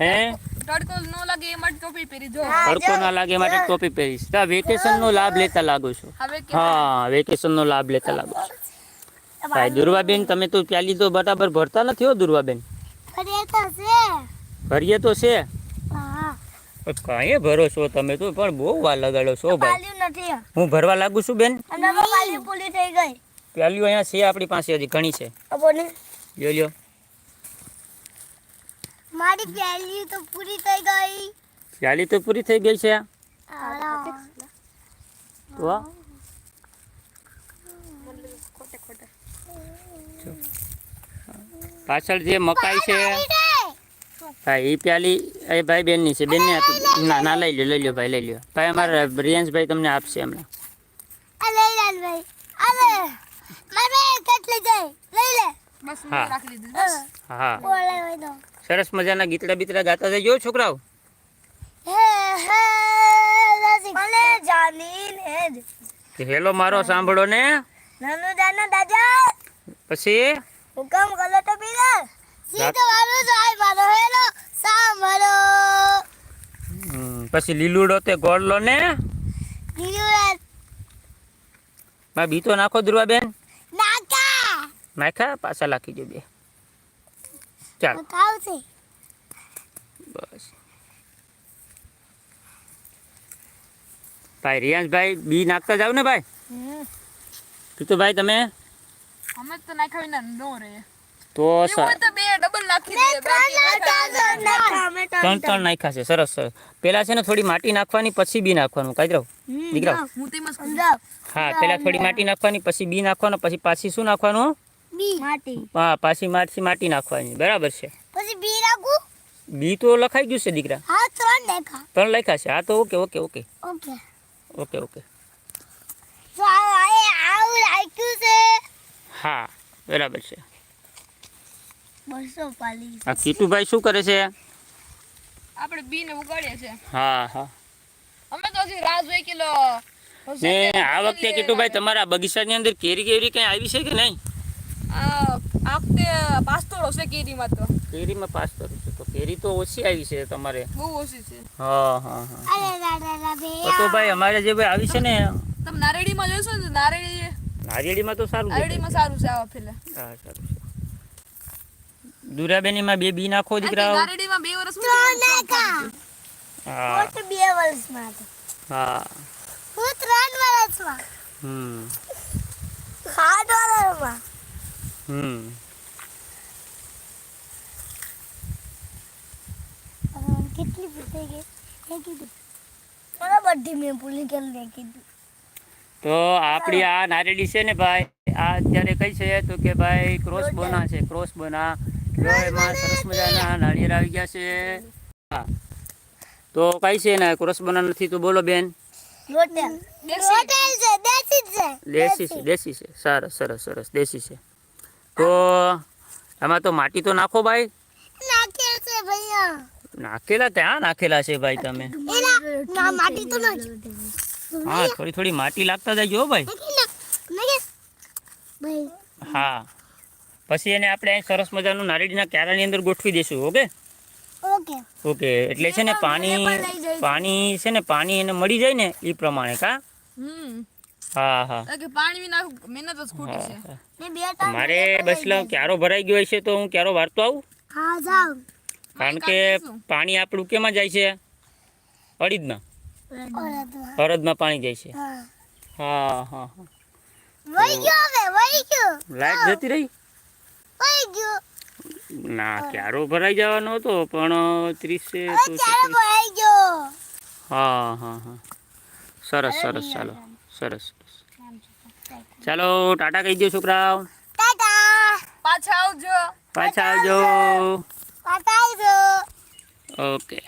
હે? તડકો ન લાગે એ માટે ટોપી પહેરી જો. તડકો ના લાગે માટે ટોપી પહેરીશ. તો વેકેશન નો લાભ લેતા લાગુ છું. હા વેકેશન નો લાભ લેતા લાગુ છો. ભાઈ દુર્વાબેન તમે તો પ્યાલી તો બરાબર ભરતા નથી હો દુર્વાબેન? ભરીએ તો છે. ભરીએ તો છે? હા. કાંઈ ભરો છો તમે તો પણ બહુ વાર લગાડો છો ભાઈ. હું ભરવા લાગુ છું બેન? પ્યાલીઓ અહીંયા છે આપણી પાસે હજી ઘણી છે. લ્યો લ્યો. મારી પહેલી તો પૂરી થઈ ગઈ પ્યાલી તો પૂરી થઈ ગઈ છે તો આ પાછળ જે મકાઈ છે ભાઈ એ પ્યાલી એ ભાઈ બેનની છે બેનને આપી ના ના લઈ લ્યો લઈ લ્યો ભાઈ લઈ લ્યો ભાઈ અમારા રિયાંશભાઈ તમને આપશે હમણાં અલે લાલ ભાઈ અલે મારે કેટલી ગઈ લઈ લે બસ રાખી દીધી બસ. હા બોલે હોય તો. સરસ મજાના ગીતડા બીતડા ગાતા જજો છોકરાઓ. હે હે મને જાની હેલો મારો સાંભળો ને. નાનો જાનો દાદા. પછી? હુકમ કરો તો પીલા સીધો મારો જાય મારો હેલો. સાંભળો. પછી લીલુડો તે ગોળલો ને. લીલુડો. બા બીતો નાખો નાકા નાખ્યા પાછા લાખી દો બે ચાલ ખાવ છે બસ ભાઈ રિયાંશભાઈ બી નાખતા જાવ ને ભાઈ ભાઈ તમે અમે તો નાખ્યા વિના નો રહે તો એવું સર હોય તો બે ડબલ નાખી દે બાકી ત્રણ ત્રણ નાખ્યા છે સરસ સરસ પેલા છે ને થોડી માટી નાખવાની પછી બી નાખવાનું કાઢી રહો દીકરા હું તેમ જ કરું. હા પેલા થોડી માટી નાખવાની પછી બી નાખવાનું પછી પાછી શું નાખવાનું બી માટી હા પાછી માટી માટી નાખવાની બરાબર છે પછી બી રાખું બી તો લખાઈ ગયું છે દીકરા હા ત્રણ દેખા ત્રણ લખ્યા છે હા તો okay okay okay okay okay okay તો આ આ આવું રાખ્યું છે હા બરાબર છે બસો પાલી આ કીટુભાઈ શું કરે છે આપણે બી ને ઉગાડીએ છે હા હા અમે તો હજી રાહ જોઈ કિલો ને આ વખતે કીટુભાઈ તમારા બગીચાની અંદર કેરી કેરી કઈ આવી છે કે નહીં આ વખતે પાસ્તોડો છે કેરીમાં તો. કેરીમાં પાસ્તોર હશે તો કેરી તો ઓછી આવી છે તમારે. બહુ ઓછી છે. હા હા હા. તો તો ભાઈ અમારે જે ભાઈ આવી છે ને. તમે નારેડીમાં જોશો ને નારેડી નારેડીમાં તો સારું નારેડીમાં સારું છે આવા ફેલે. હા સારું છે. દુરાબેનીમાં બે બી નાખો દીકરાઓ. નારેડીમાં બે વર્ષ ત્રણ નાખા. હા. તો બે વર્ષમાં હતો હા. હું ત્રણ વર્ષમાં હમ. આઠ વર્ષમાં હમ. કેટલી પૂછાઈ ગઈ એ કીધું. મને બધી મેં ભૂલી ગયેલું ને કીધું. તો આપણી આ નારેડી છે ને ભાઈ આ અત્યારે કઈ છે તો કે ભાઈ ક્રોસ બોના છે ક્રોસ બોના એમાં સરસ મજાના નાળિયેર આવી ગયા છે. હા. તો કઈ છે ને ક્રોસ બોના નથી તો બોલો બેન. દેશી. છે દેશી છે. દેશી છે દેશી છે. સરસ સરસ સરસ દેશી છે. તો આમાં તો માટી તો નાખો ભાઈ. નાખેલ ત્યાં નાખેલા છે ભાઈ તમે. એના ના માટી તો નાખી. હા થોડી થોડી માટી લાગતા જાય હો ભાઈ. હા. પછી એને આપણે સરસ મજાનું નારેડીના ક્યારાની અંદર ગોઠવી દઈશું ઓકે? ઓકે. ઓકે એટલે છે ને પાણી પાણી છે ને પાણી એને મળી જાય ને એ પ્રમાણે કા? હમ. હા હા. કે પાણી વિના મહેનત જ ખોટી છે. મારે બસલો ક્યારો ભરાઈ ગયો છે તો હું ક્યારો વારતો આવું? હા જાવ કારણ કે પાણી આપણું કેમાં જાય છે? અડીદમાં. અડદમાં પાણી જાય છે. હા. હા હા હા. વહી ગયો હવે વહી ગયો. લાઈટ જતી રહી? ના ક્યારો ભરાઈ જવાનો હતો પણ ત્રીસે તો ચાલો વહી ગયો? હા હા હા. સરસ સરસ ચાલો. સરસ સરસ ચાલો ટાટા કહી દો છોકરાઓ ટાટા પાછા આવજો પાછા આવજો પતાઈ ઓકે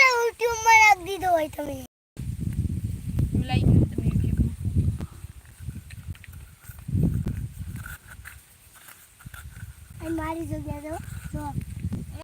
યુટ્યુબમાં નાખી દીધો હોય તમે મારી જગ્યા તો જો